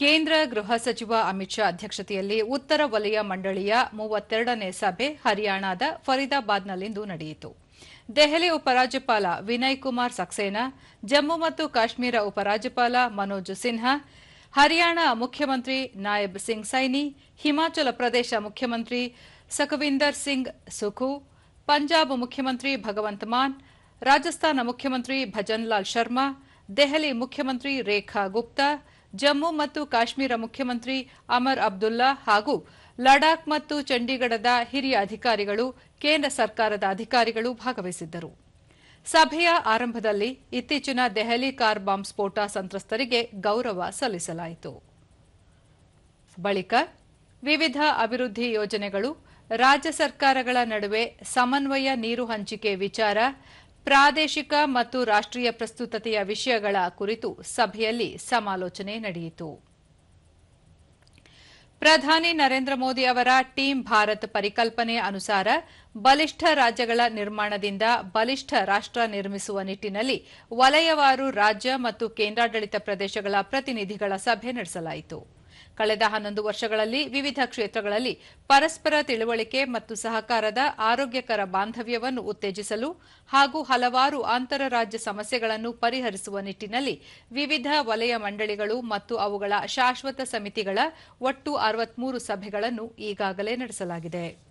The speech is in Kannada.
ಕೇಂದ್ರ ಗೃಹ ಸಚಿವ ಅಮಿತ್ ಶಾ ಅಧ್ಯಕ್ಷತೆಯಲ್ಲಿ ಉತ್ತರ ವಲಯ ಮಂಡಳಿಯ ಮೂವತ್ತೆರಡನೇ ಸಭೆ ಹರಿಯಾಣದ ಫರೀದಾಬಾದ್ನಲ್ಲಿಂದು ನಡೆಯಿತು. ದೆಹಲಿ ಉಪರಾಜ್ಯಪಾಲ ವಿನಯ್ ಕುಮಾರ್ ಸಕ್ಸೇನಾ, ಜಮ್ಮು ಮತ್ತು ಕಾಶ್ಮೀರ ಉಪರಾಜ್ಯಪಾಲ ಮನೋಜ್ ಸಿನ್ಹಾ, ಹರಿಯಾಣ ಮುಖ್ಯಮಂತ್ರಿ ನಾಯಬ್ ಸಿಂಗ್ ಸೈನಿ, ಹಿಮಾಚಲ ಪ್ರದೇಶ ಮುಖ್ಯಮಂತ್ರಿ ಸಖವಿಂದರ್ ಸಿಂಗ್ ಸುಖು, ಪಂಜಾಬ್ ಮುಖ್ಯಮಂತ್ರಿ ಭಗವಂತ್ ಮಾನ್, ರಾಜಸ್ಥಾನ ಮುಖ್ಯಮಂತ್ರಿ ಭಜನ್ಲಾಲ್ ಶರ್ಮಾ, ದೆಹಲಿ ಮುಖ್ಯಮಂತ್ರಿ ರೇಖಾ ಗುಪ್ತಾ ಜಮ್ಮು ಮತ್ತು ಕಾಶ್ಮೀರ ಮುಖ್ಯಮಂತ್ರಿ ಅಮರ್ ಅಬ್ದುಲ್ಲಾ ಹಾಗೂ ಲಡಾಖ್ ಮತ್ತು ಚಂಡೀಗಢದ ಹಿರಿಯ ಅಧಿಕಾರಿಗಳು, ಕೇಂದ್ರ ಸರ್ಕಾರದ ಅಧಿಕಾರಿಗಳು ಭಾಗವಹಿಸಿದ್ದರು. ಸಭೆಯ ಆರಂಭದಲ್ಲಿ ಇತ್ತೀಚಿನ ದೆಹಲಿ ಕಾರ್ ಬಾಂಬ್ ಸ್ಫೋಟ ಸಂತ್ರಸ್ತರಿಗೆ ಗೌರವ ಸಲ್ಲಿಸಲಾಯಿತು. ಬಳಿಕ ವಿವಿಧ ಅಭಿವೃದ್ಧಿ ಯೋಜನೆಗಳು, ರಾಜ್ಯ ಸರ್ಕಾರಗಳ ನಡುವೆ ಸಮನ್ವಯ ನೀರು ಹಂಚಿಕೆ ವಿಚಾರ ಪ್ರಾದೇಶಿಕ ಮತ್ತು ರಾಷ್ಟ್ರೀಯ ಪ್ರಸ್ತುತತೆಯ ವಿಷಯಗಳ ಕುರಿತು ಸಭೆಯಲ್ಲಿ ಸಮಾಲೋಚನೆ ನಡೆಯಿತು. ಪ್ರಧಾನಿ ನರೇಂದ್ರ ಮೋದಿ ಅವರ ಟೀಂ ಭಾರತ್ ಪರಿಕಲ್ಪನೆ ಅನುಸಾರ ಬಲಿಷ್ಠ ರಾಜ್ಯಗಳ ನಿರ್ಮಾಣದಿಂದ ಬಲಿಷ್ಠ ರಾಷ್ಟ್ರ ನಿರ್ಮಿಸುವ ನಿಟ್ಟಿನಲ್ಲಿ ವಲಯವಾರು ರಾಜ್ಯ ಮತ್ತು ಕೇಂದ್ರಾಡಳಿತ ಪ್ರದೇಶಗಳ ಪ್ರತಿನಿಧಿಗಳ ಸಭೆ ನಡೆಸಲಾಯಿತು. ಕಳೆದ ಹನ್ನೊಂದು ವರ್ಷಗಳಲ್ಲಿ ವಿವಿಧ ಕ್ಷೇತ್ರಗಳಲ್ಲಿ ಪರಸ್ಪರ ತಿಳುವಳಿಕೆ ಮತ್ತು ಸಹಕಾರದ ಆರೋಗ್ಯಕರ ಬಾಂಧವ್ಯವನ್ನು ಉತ್ತೇಜಿಸಲು ಹಾಗೂ ಹಲವಾರು ಅಂತರರಾಜ್ಯ ಸಮಸ್ಯೆಗಳನ್ನು ಪರಿಹರಿಸುವ ನಿಟ್ಟಿನಲ್ಲಿ ವಿವಿಧ ವಲಯ ಮಂಡಳಿಗಳು ಮತ್ತು ಅವುಗಳ ಶಾಶ್ವತ ಸಮಿತಿಗಳ ಒಟ್ಟು ಅರವತ್ಮೂರು ಸಭೆಗಳನ್ನು ಈಗಾಗಲೇ ನಡೆಸಲಾಗಿದೆ.